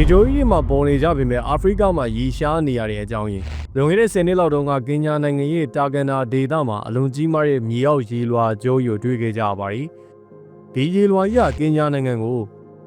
ရေချိုးကြီးတွေမှာပေါ်နေကြပေမဲ့အာဖရိကမှာရေရှားနေရတဲ့အကြောင်းရင်းလွန်ခဲ့တဲ့10နှစ်လောက်တုန်းကကင်ညာနိုင်ငံရဲ့တာကန်နာဒေသမှာအလွန်ကြီးမားတဲ့မြေအောက်ရေလွှာကျိုးကိုတွေ့ခဲ့ကြရပါတယ်။ဒီရေလွှာကြီးကကင်ညာနိုင်ငံကို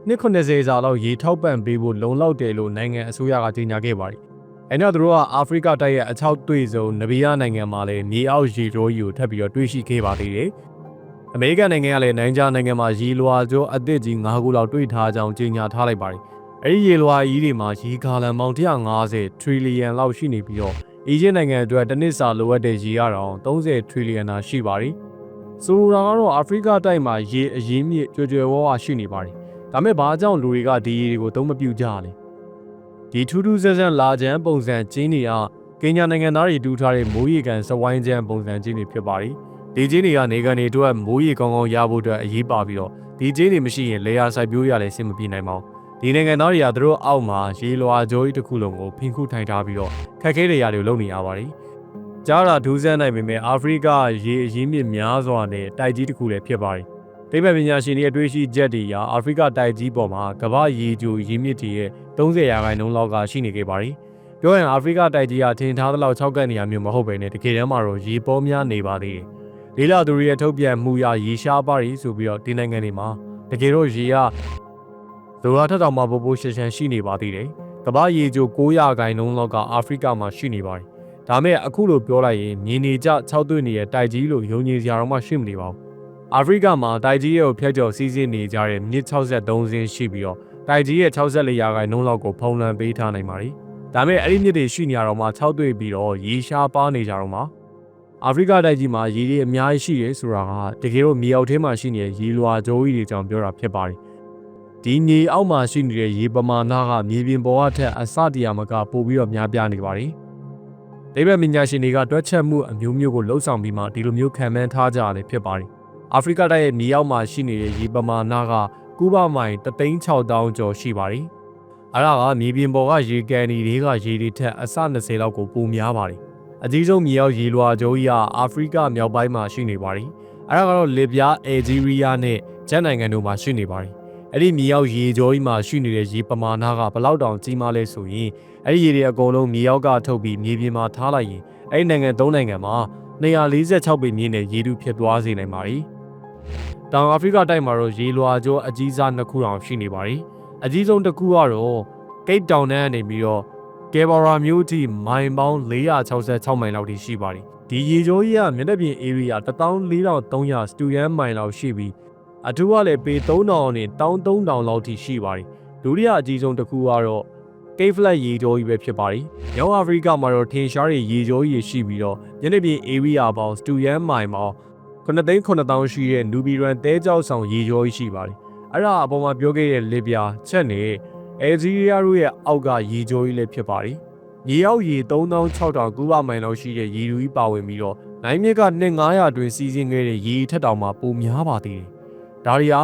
နှစ်90စာလောက်ရေထောက်ပံ့ပေးဖို့လုံလောက်တယ်လို့နိုင်ငံအစိုးရကကြေညာခဲ့ပါတယ်။အဲနောက်သူတို့ကအာဖရိကတိုက်ရဲ့အချောက်တွေ့ဆုံးနဗီယာနိုင်ငံမှာလည်းမြေအောက်ရေကျိုးကြီးကိုထပ်ပြီးတော့တွေ့ရှိခဲ့ပါသေးတယ်။အမေရိကန်နိုင်ငံကလည်းနိုင်ဂျာနိုင်ငံမှာရေလွှာကျိုးအသစ်ကြီး9ခုလောက်တွေ့ထားကြောင်းကြေညာထားလိုက်ပါတယ်။ အဲဒီရေလွှာကြီးတွေမှာရေဂါလန်ပေါင်း150 trillion လောက်ရှိနေပြီးတော့အီဂျစ်နိုင်ငံအတွက်တစ်နှစ်စာလိုအပ်တဲ့ရေရတော့30 trillion သာရှိပါတယ်။ဆိုလိုတာကတော့အာဖရိကတိုက်မှာရေအရင်းမြစ်ကြွယ်ကြွယ်ဝဝရှိနေပါတယ်။ဒါမဲ့ဘာကြောင့်လူတွေကဒီရေတွေကိုသုံးမပြုကြရလဲ။ဒီထူးထူးဆန်းဆန်းလာချမ်းပုံစံကျင်းနေအောင်ကင်ညာနိုင်ငံသားတွေတူထားတဲ့မိုးရေကန်စဝိုင်းချမ်းပုံစံကျင်းတွေဖြစ်ပါတယ်။ဒီကျင်းတွေကနေကန်တွေအတွက်မိုးရေကောင်းကောင်းရဖို့အတွက်အရေးပါပြီးတော့ဒီကျင်းတွေမရှိရင်လေယာစိုက်ပျိုးရလည်းအဆင်မပြေနိုင်ပါဘူး။ ဒီနိုင်ငံသားတွေကသူတို့အောက်မှာရေလွှာကြိုးကြီးတစ်ခုလုံးကိုဖင်ခုထိုင်ထားပြီးတော့ခက်ခဲတဲ့ຢာတွေကိုလုပ်နေရပါတယ်။ကြားတာဒူးဆန်းနိုင်ပေမဲ့အာဖရိကရေအရင်းမြစ်များစွာနဲ့တိုက်ကြီးတစ်ခုလည်းဖြစ်ပါတယ်။ဒိဗ္ဗပညာရှင်တွေရဲ့တွေးရှိချက်တွေအရအာဖရိကတိုက်ကြီးပေါ်မှာကမ္ဘာရေကြိုရင်းမြစ်တွေရဲ့30ရာခိုင်နှုန်းလောက်ကရှိနေခဲ့ပါတယ်။ပြောရင်အာဖရိကတိုက်ကြီးကထင်ထားသလောက်၆ကပ်နေရမျိုးမဟုတ်ပဲနဲ့တကယ်တမ်းမှာတော့ရေပေါ်များနေပါသေးတယ်။လေးလာသူတွေရဲ့ထုတ်ပြန်မှုရရေရှားပါရီဆိုပြီးတော့ဒီနိုင်ငံတွေမှာတကယ်တော့ရေက ဒိုလာထက်တောင်မှပိုပိုရှန်ရှန်ရှိနေပါသေးတယ်။ကမ္ဘာရေကြို900ခိုင်နှုန်းလောက်ကအာဖရိကမှာရှိနေပါတယ်။ဒါမဲ့အခုလိုပြောလိုက်ရင်မြေနေကြ6သွေ့နေတဲ့တိုက်ကြီးလို့ယုံကြည်စရာတော့မှရှိမနေပါဘူး။အာဖရိကမှာတိုက်ကြီးရဲ့ကိုဖျက်ကျော်စီးဆင်းနေကြတဲ့မြစ်63စင်းရှိပြီးတော့တိုက်ကြီးရဲ့64ရာခိုင်နှုန်းလောက်ကိုဖုံးလွှမ်းပေးထားနိုင်ပါတယ်။ဒါမဲ့အဲ့ဒီမြစ်တွေရှိနေရတော့မှ6သွေ့ပြီးတော့ရေရှားပါနေကြတော့မှအာဖရိကတိုက်ကြီးမှာရေတွေအများကြီးရှိတယ်ဆိုတာကတကယ်တော့မြေအောက်ထဲမှာရှိနေတဲ့ရေလွှာကြိုးကြီးတွေကြောင့်ပြောတာဖြစ်ပါတယ်။ ဒီမြေအောက်မှာရှိနေတဲ့ရေပမာဏကမြေပြင်ပေါ်အထက်အစတရာမကပိုပြီးတော့များပြားနေပါတယ်။ဒေဗပညာရှင်တွေကတွက်ချက်မှုအမျိုးမျိုးကိုလှုပ်ဆောင်ပြီးမှဒီလိုမျိုးခံမှန်းထားကြရတယ်ဖြစ်ပါတယ်။အာဖရိကတိုက်ရဲ့မြေအောက်မှာရှိနေတဲ့ရေပမာဏကကူးပါမိုင်36000ကျော်ရှိပါတယ်။အဲ့ဒါကမြေပြင်ပေါ်ကရေကန်ဒီတွေကရေတွေထက်အစ20လောက်ကိုပိုများပါတယ်။အကြီးဆုံးမြေအောက်ရေလွှာကျိုးကြီးကအာဖရိကမြောက်ပိုင်းမှာရှိနေပါတယ်။အဲ့ဒါကတော့လစ်ဗျားအယ်ဂျီးရီးယားနဲ့ဂျက်နိုင်ငံတို့မှာရှိနေပါတယ်။ အဲ့ဒီမြေအောက်ရေကြောကြီးမှာရှိနေတဲ့ရေပမာဏကဘလောက်တောင်ကြီးမားလဲဆိုရင်အဲ့ဒီရေတွေအကုန်လုံးမြေအောက်ကထုတ်ပြီးမြေပြင်မှာထားလိုက်ရင်အဲ့ဒီနိုင်ငံ၃နိုင်ငံမှာ246ပေမြင့်တဲ့ရေတူဖြစ်သွားစေနိုင်ပါတယ်။တောင်အာဖရိကတိုက်မှာတော့ရေလွှာကျောအကြီးစားနှစ်ခုတောင်ရှိနေပါတယ်။အကြီးဆုံးတစ်ခုကတော့ကိတ်တောင်နဲ့ကနေပြီးတော့ကယ်ဘာရာမြို့ထိမိုင်ပေါင်း466မိုင်လောက်ထိရှိပါတယ်။ဒီရေကျောကြီးကမျက်နှာပြင် area 14300စတူယန်မိုင်လောက်ရှိပြီး အထူးကလည်းပေ3000နဲ့13000လောက်ထိရှိပါတယ်။ဒုတိယအကြီးဆုံးတစ်ခုကတော့ကိတ်ဖလက်ရေကျောကြီးပဲဖြစ်ပါတယ်။မြောက်အာဖရိကမှာတော့ထင်ရှားတဲ့ရေကျောကြီးရှိပြီးတော့မျက်နှာပြင် area ပေါင်းစတူယန်မိုင်ပေါင်း9,900ရှိတဲ့နူဘီရန်တဲကြောက်ဆောင်ရေကျောကြီးရှိပါတယ်။အဲ့ဒါအပေါ်မှာပြောခဲ့တဲ့လစ်ပြာချက်နဲ့အဲဂျီးရီးယားတို့ရဲ့အောက်ကရေကျောကြီးလည်းဖြစ်ပါတယ်။ရေအောက်ရေ3600ကူပါမိုင်လောက်ရှိတဲ့ရေလူကြီးပါဝင်ပြီးတော့နိုင်မြစ်က2900တွင်စီးစင်းခဲ့တဲ့ရေထက်တောင်မှပိုများပါသေးတယ်။ ဒါတွေက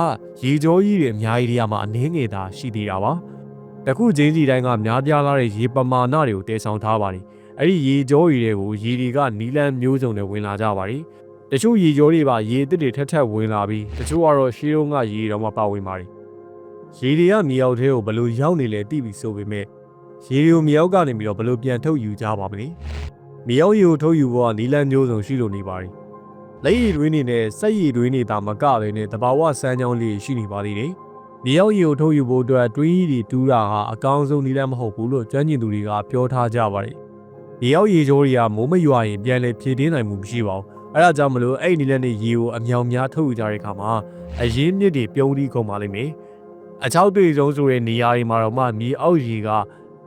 ရေကျောကြီးတွေအများကြီးတွေကမှအနည်းငယ်သာရှိသေးတာပါ။တခုချင်းစီတိုင်းကများပြားလာတဲ့ရေပမာဏတွေကိုတည်ဆောင်ထားပါတယ်။အဲ့ဒီရေကျောကြီးတွေကိုရေတွေကနီလန်းမျိုးစုံနဲ့ဝင်လာကြပါတယ်။တချို့ရေကျောတွေပါရေအစ်စ်တွေထက်ထက်ဝင်လာပြီးတချို့ကတော့ရှေးတုန်းကရေတော်မှပါဝင်ပါတယ်။ရေတွေကမြေအောက်ထဲကိုဘလို့ရောက်နေလဲသိပြီဆိုပေမဲ့ရေတွေကိုမြေအောက်ကနေပြီးတော့ဘလို့ပြန်ထုတ်ယူကြပါမလဲ။မြေအောက်ရေကိုထုတ်ယူဖို့ကနီလန်းမျိုးစုံရှိလို့နေပါတယ်။ လက်ရည်တွင်းနေနဲ့စက်ရည်တွင်းနေတာမကပဲနဲ့တဘာဝစမ်းကြောင်းလေးရှိနေပါသေးတယ်။မြေအောက်ရေကိုထုတ်ယူဖို့အတွက်တွင်းရည်တွေတူးတာဟာအကောင်းဆုံးနီလန်းမဟုတ်ဘူးလို့ကျွမ်းကျင်သူတွေကပြောထားကြပါတယ်။မြေအောက်ရေချိုးတွေကမိုးမရွာရင်ပြန်လေဖြည့်တင်းနိုင်မှုမရှိပါဘူး။အဲဒါကြောင့်မလို့အဲ့ဒီနီလန်းတွေရေကိုအမြောင်များထုတ်ယူကြတဲ့အခါမှာအရင်းမြစ်တွေပြုံးပြီးကုန်ပါလိမ့်မယ်။အချောက်တွေဆုံးဆိုတဲ့နေရာတွေမှာတော့မှမြေအောက်ရေက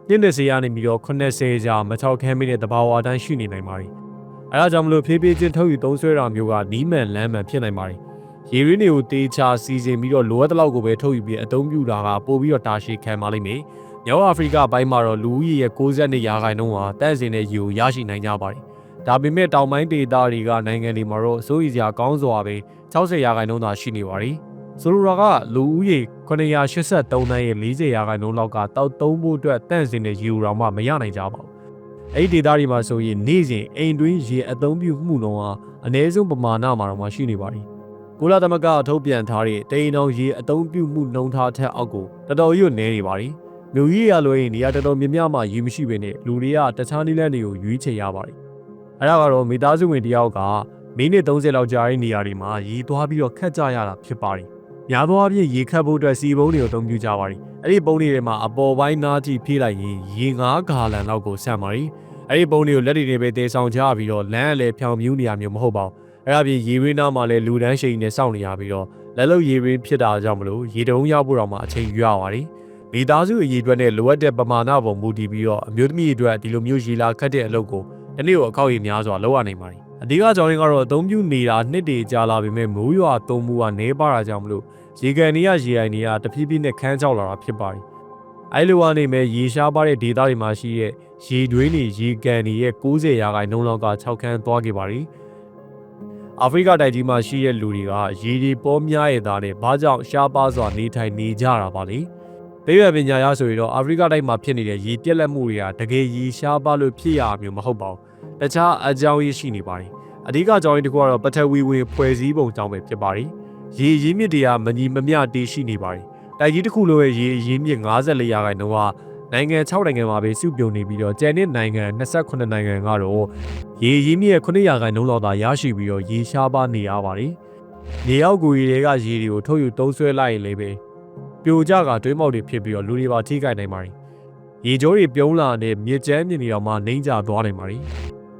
90ရာနေပြီးတော့80ကြာမချောက်ခဲမိတဲ့တဘာဝအတိုင်းရှိနေနိုင်ပါတယ်။ အဲဒါကြောင့်မလို့ဖြည်းဖြည်းချင်းထုတ်ယူသုံးဆွဲတာမျိုးကနီးမှန်လမ်းမှန်ဖြစ်နိုင်ပါတယ်။ရေရင်းတွေကိုတေချာစီစဉ်ပြီးတော့လိုအပ်တဲ့လောက်ကိုပဲထုတ်ယူပြီးအသုံးပြုတာကပို့ပြီးတော့တာရှည်ခံပါလိမ့်မယ်။မြောက်အာဖရိကဘိုင်းမှာတော့လူဦးရေရဲ့62ရာခိုင်နှုန်းဟာတန့်စင်တဲ့ရေကိုရရှိနိုင်ကြပါတယ်။ဒါပေမဲ့တောင်ပိုင်းဒေသတွေကနိုင်ငံတွေမှာတော့အစိုးရစရာကောင်းစွာပဲ60ရာခိုင်နှုန်းသာရှိနေပါတယ်။ဆိုလိုတာကလူဦးရေ983တန်းရဲ့40ရာခိုင်နှုန်းလောက်ကတောက်သုံးဖို့အတွက်တန့်စင်တဲ့ရေကိုတော့မှမရနိုင်ကြပါဘူး။ အဲ့ဒီဒေသတွေမှာဆိုရင်နေ့စဉ်အိမ်တွင်းရေအသုံးပြုမှုနှုန်းဟာအနည်းဆုံးပမာဏမှာတော့မှရှိနေပါတယ်။ကုလသမဂ္ဂထုတ်ပြန်ထားတဲ့တိန်အောင်ရေအသုံးပြုမှုနှုန်းထားထက်အောက်ကိုတော်တော်ရွတ်နေနေပါတယ်။မြို့ကြီးရလွှဲရင်နေရာတော်တော်များများမှာရေမရှိဘဲနဲ့လူတွေကတခြားနည်းလမ်းတွေကိုရွေးချယ်ရပါတယ်။အဲဒါကတော့မိသားစုဝင်တယောက်ကမိနစ်30လောက်ကြာတဲ့နေရာတွေမှာရေသွားပြီးတော့ခတ်ကြရတာဖြစ်ပါတယ်။ များသောအားဖြင့်ရေခတ်ဖို့အတွက်စီပုံးတွေကိုအသုံးပြုကြပါတယ်။အဲ့ဒီပုံးတွေထဲမှာအပေါ်ပိုင်းနားကြည့်ဖြည့်လိုက်ရင်ရေ9ဂါလန်လောက်ကိုဆန့်ပါတယ်။အဲ့ဒီပုံးတွေကိုလက်တွေနဲ့ပဲတေဆောင်ကြပြီးတော့လမ်းအလဲဖြောင်မြူးနေရမျိုးမဟုတ်ပါဘူး။အဲ့ဒါပြင်ရေရင်းနားမှာလည်းလူတန်းရှိန်နဲ့စောင့်နေရပြီးတော့လက်လုံရေရင်းဖြစ်တာကြောင့်မလို့ရေတုံးရောက်ဖို့တော့မှအချိန်ယူရပါတယ်။မိသားစုအရေးအတွက်နဲ့လိုအပ်တဲ့ပမာဏပုံမူတည်ပြီးတော့အမျိုးသမီးတွေအတွက်ဒီလိုမျိုးရေလာခတ်တဲ့အလုပ်ကိုဒီနေ့ကိုအကောက်ရည်များစွာလုပ်ရနိုင်ပါတယ်။အဓိကကြောင်းရင်းကတော့အသုံးပြုနေတာနှစ်တည်ကြာလာပြီမဲ့မိုးရွာသုံးမှုကနေပါတာကြောင့်မလို့ ရေကန်နေရရေအိုင်နေရတဖြည်းဖြည်းနဲ့ခန်းချောက်လာတာဖြစ်ပါတယ်။အဲလိုကနေမဲ့ရေရှားပါတဲ့ဒေသတွေမှာရှိတဲ့ရေတွင်းတွေရေကန်တွေရဲ့90ရာခိုင်နှုန်းလောက်က6ခန်းသွားခဲ့ပါတယ်။အာဖရိကတိုက်ကြီးမှာရှိတဲ့လူတွေကရေဒီပေါ်များရဲ့သားနဲ့ဘာကြောင့်ရှားပါစွာနေထိုင်နေကြတာပါလေ။ဒေဝပညာရဆိုရင်တော့အာဖရိကတိုက်မှာဖြစ်နေတဲ့ရေပြက်လက်မှုတွေကတကယ်ရေရှားပါလို့ဖြစ်ရမျိုးမဟုတ်ပါဘူး။တခြားအကြောင်းရင်းရှိနေပါတယ်။အဓိကအကြောင်းရင်းတစ်ခုကတော့ပထဝီဝင်ဖွဲ့စည်းပုံကြောင့်ပဲဖြစ်ပါတယ်။ ရေရင်းမြစ်တွေကမညီမမျှတည်ရှိနေပါတယ်။တိုက်ကြီးတစ်ခုလိုရဲ့ရေရင်းမြစ်54ရာခိုင်နှုန်းကနိုင်ငံ6နိုင်ငံမှာပဲစုပြုံနေပြီးတော့ကျန်တဲ့နိုင်ငံ28နိုင်ငံကတော့ရေရင်းမြစ်ရဲ့9ရာခိုင်နှုန်းလောက်သာရရှိပြီးတော့ရေရှားပါနေရပါတယ်။နေရောက်ကိုရီတွေကရေတွေကိုထုတ်ယူတုံးဆွဲလိုက်ရင်လည်းပဲပြိုကျကတွင်းမောက်တွေဖြစ်ပြီးတော့လူတွေပါထိခိုက်နိုင်ပါတယ်။ရေကြောတွေပြုံးလာတဲ့မြစ်ကျန်းမြစ်တွေတော့မှနှိမ့်ကျသွားနိုင်ပါတယ်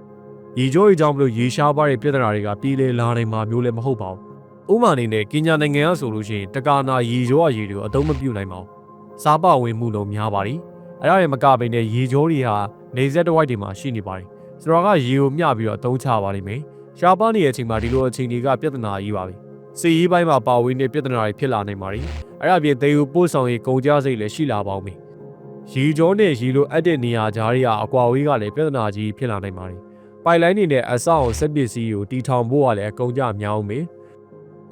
။ရေကြောတွေကြောင့်မလို့ရေရှားပါတဲ့ပြဿနာတွေကပြည်လေလာနိုင်မှာမျိုးလည်းမဟုတ်ပါဘူး။ ဥပမာအနေနဲ့ကင်ညာနိုင်ငံကဆိုလို့ရှိရင်တကာနာရေကြောအရေတွေကိုအသုံးမပြုနိုင်ပါဘူး။စားပဝင်မှုလုံးများပါတယ်။အဲ့ဒါတွေမကဘဲနဲ့ရေကြောတွေဟာနေဆက်တစ်ဝိုက်တွေမှာရှိနေပါတယ်။ဆိုတော့ကရေကိုမျှပြီးတော့အသုံးချပါလိမ့်မယ်။ရှားပါနေတဲ့အချိန်မှာဒီလိုအချိန်တွေကပြဿနာကြီးပါပဲ။စီရေးပိုင်းမှာပါဝင်တဲ့ပြဿနာတွေဖြစ်လာနိုင်ပါတယ်။အဲ့ဒါပြင်ဒေယူပို့ဆောင်ရေးကုန်ကြစိတ်လည်းရှိလာပါဦးမယ်။ရေကြောနဲ့ရေလိုအပ်တဲ့နေရာကြားတွေကအကွာဝေးကလည်းပြဿနာကြီးဖြစ်လာနိုင်ပါတယ်။ပိုက်လိုင်းတွေနဲ့အဆောက်အုံစက်ပစ္စည်းကိုတီထောင်ဖို့ကလည်းအကုန်ကြများအောင်မယ်။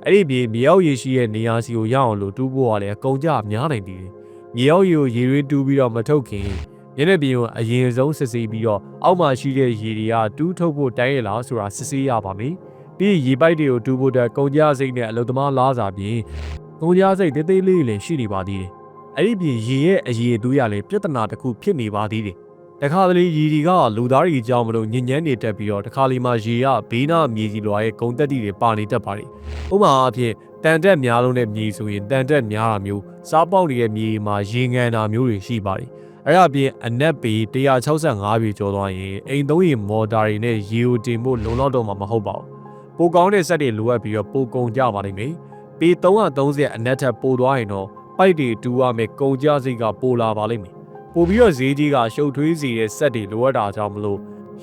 အဲ့ဒီပြင်မြေရောက်ရေရှိတဲ့နေရာစီကိုရအောင်လို့တူးဖို့ကလည်းအကုန်ကြများနိုင်တယ်။မြေရောက်ရေကိုရေရင်းတူးပြီးတော့မထုတ်ခင်ညနေပြင်ကိုအရင်ဆုံးစစ်ဆေးပြီးတော့အောက်မှာရှိတဲ့ရေတွေကတူးထုတ်ဖို့တိုင်းရလားဆိုတာစစ်ဆေးရပါမယ်။ပြီးရေပိုက်တွေကိုတူးဖို့အတွက်ကုန်ကြစိတ်နဲ့အလုသမားလားစာပြင်ကုန်ကြစိတ်တေးသေးလေးလည်းရှိနေပါသေးတယ်။အဲ့ဒီပြင်ရေရဲ့အရေတူးရလည်းပြဿနာတစ်ခုဖြစ်နေပါသေးတယ်။ တခါတလေရေတွေကလူသားတွေကြောင့်မလို့ညဉ့်ညမ်းနေတက်ပြီးတော့တခါလီမှာရေကဘေးနာမြေကြီးလွာရဲ့ဂုံတက်တီတွေပါနေတတ်ပါလေ။ဥပမာအဖြစ်တန်တက်များလုံးတဲ့မြေဆိုရင်တန်တက်များတာမျိုးစားပေါက်နေတဲ့မြေမှာရေငန်တာမျိုးတွေရှိပါတယ်။အဲ့ဒါပြင်အနက်ပေ165ပေကျော်သွားရင်အိမ်သုံးရေမော်တာတွေနဲ့ရေကိုတင်ဖို့လုံလောက်တော့မှာမဟုတ်ပါဘူး။ပိုကောင်းတဲ့စက်တွေလိုအပ်ပြီးတော့ပိုကုန်ကြပါလိမ့်မယ်။ပေ330အနက်ထက်ပိုသွားရင်တော့ပိုက်တွေတူရမယ်ကုန်ကြစိတ်ကပိုလာပါလိမ့်မယ်။ ပိုပြီးတော့ဈေးကြီးကရှုပ်ထွေးစေတဲ့စက်တွေလိုအပ်တာကြောင့်မလို့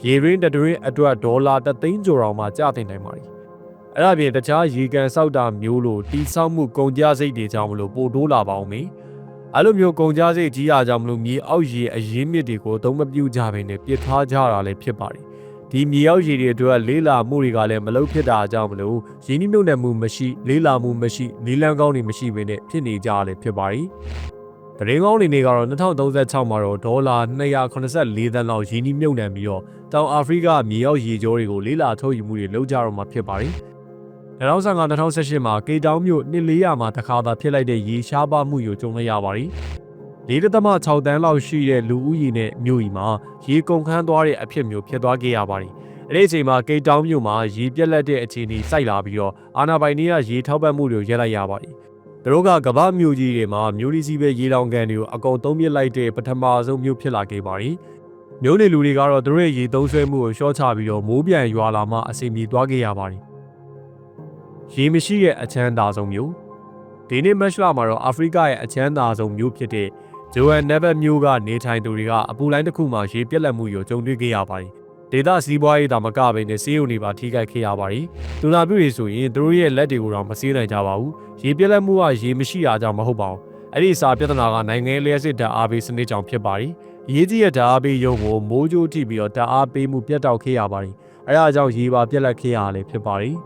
ရေရင်းတတွင်းအတွက်ဒေါ်လာ3သိန်းကျော်တောင်မှကျတင်နိုင်ပါတယ်။အဲ့ဒါပြင်တခြားရေကန်ဆောက်တာမျိုးလိုတိဆောက်မှုကုန်ကြစိတ်တွေကြောင့်မလို့ပိုတိုးလာပါအောင်မေ။အဲ့လိုမျိုးကုန်ကြစိတ်ကြီးရကြောင့်မလို့မြေအောက်ရေအရင်းမြစ်တွေကိုသုံးမပြုကြဘဲနဲ့ပြစ်ထားကြတာလည်းဖြစ်ပါတယ်။ဒီမြေအောက်ရေတွေအတွက်လေးလာမှုတွေကလည်းမလုံဖြစ်တာကြောင့်မလို့ရင်းနှီးမြှုပ်နှံမှုမရှိလေးလာမှုမရှိလေးလန်းကောင်းတွေမရှိဘဲနဲ့ဖြစ်နေကြရလည်းဖြစ်ပါတယ်။ တရင်ကောင်းနေနေကတော့2036မှာတော့ဒေါ်လာ284သန်းလောက်ရင်းနှီးမြှုပ်နှံပြီးတော့တောင်အာဖရိကမြေအောက်ရေကြောတွေကိုလေးလာထုတ်ယူမှုတွေလုပ်ကြတော့မှာဖြစ်ပါတယ်။2015-2018မှာကေတောင်မြို့1400မှာတခါသာဖြစ်လိုက်တဲ့ရေရှားပါမှုကိုကြုံလိုက်ရပါတယ်။4.6တန်းလောက်ရှိတဲ့လူဦးရေနဲ့မြို့ကြီးမှာရေကုန်ခန်းသွားတဲ့အဖြစ်မျိုးဖြစ်သွားခဲ့ရပါတယ်။အဲ့ဒီအချိန်မှာကေတောင်မြို့မှာရေပြက်လက်တဲ့အခြေအနေစိုက်လာပြီးတော့အာနာပိုင်တွေကရေထောက်ပံ့မှုတွေရပ်လိုက်ရပါတယ်။ သူတို့ကကမ္ဘာမြို့ကြီးတွေမှာမြို့လီစီပဲရေလောင်ကန်တွေကိုအကုန်သုံးပြစ်လိုက်တဲ့ပထမဆုံးမြို့ဖြစ်လာခဲ့ပါတယ်။မြို့နေလူတွေကတော့သူတို့ရဲ့ရေသုံးဆွဲမှုကိုရှော့ချပြီးတော့မိုးပြန်ရွာလာမှအဆင်ပြေသွားခဲ့ရပါတယ်။ရေမရှိရဲ့အချမ်းသာဆုံးမြို့ဒီနေ့မက်ရှလာမှာတော့အာဖရိကရဲ့အချမ်းသာဆုံးမြို့ဖြစ်တဲ့ဂျိုဟန်နဘတ်မြို့ကနေထိုင်သူတွေကအပူလိုင်းတစ်ခုမှာရေပြက်လက်မှုကိုကြုံတွေ့ခဲ့ရပါတယ်။ ဒေသစီးပွားရေးတာမကပဲနဲ့စီးရုံတွေပါထိခိုက်ခဲ့ရပါတယ်။လူနာပြုတွေဆိုရင်သူတို့ရဲ့လက်တွေကိုတော့မစေးနိုင်ကြပါဘူး။ရေပြက်လက်မှုကရေမရှိတာကြောင့်မဟုတ်ပါဘူး။အဲ့ဒီစာပြဿနာကနိုင်ငံလျှက်စစ်ဓာတ်အားပေးစနစ်ကြောင့်ဖြစ်ပါတယ်။ရေးကြီးရဲ့ဓာတ်အားပေးရုံကိုမိုးကြိုးထိပြီးတော့ဓာတ်အားပေးမှုပြတ်တောက်ခဲ့ရပါတယ်။အဲဒါကြောင့်ရေပါပြက်လက်ခဲ့ရတာလည်းဖြစ်ပါတယ်။